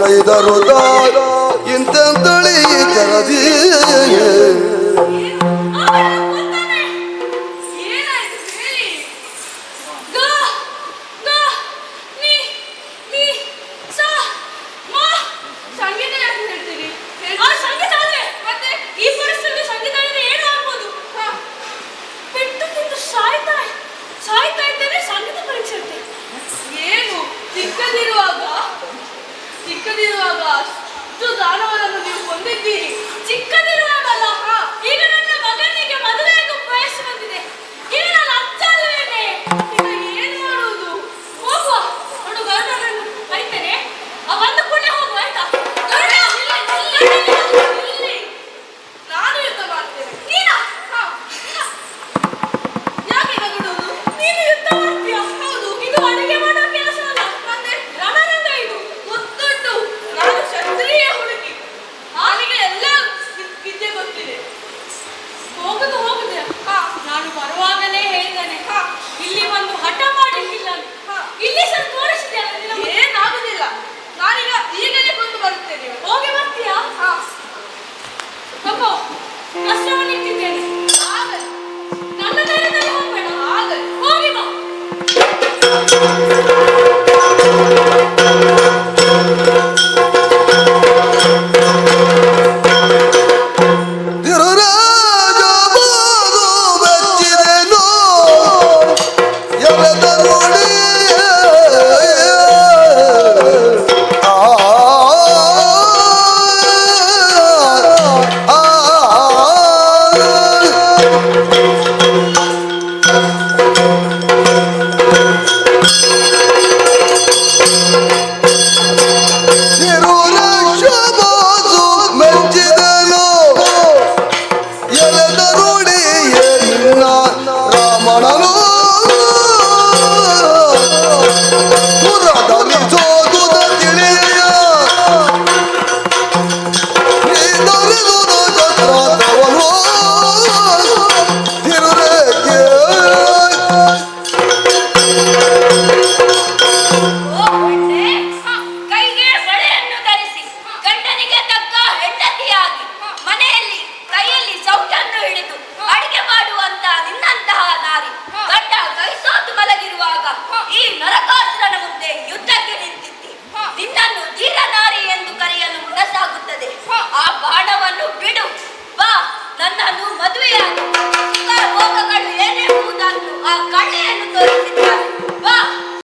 ಕೈದರು ಇಂತೆಂತಳಿ ಜರದಿ ಏನು ಅಷ್ಟು ದಾನವರನ್ನು ನೀವು ಹೊಂದಿದ್ದೀರಿ. ಚಿಕ್ಕದಿರುವಾಗಲ್ಲ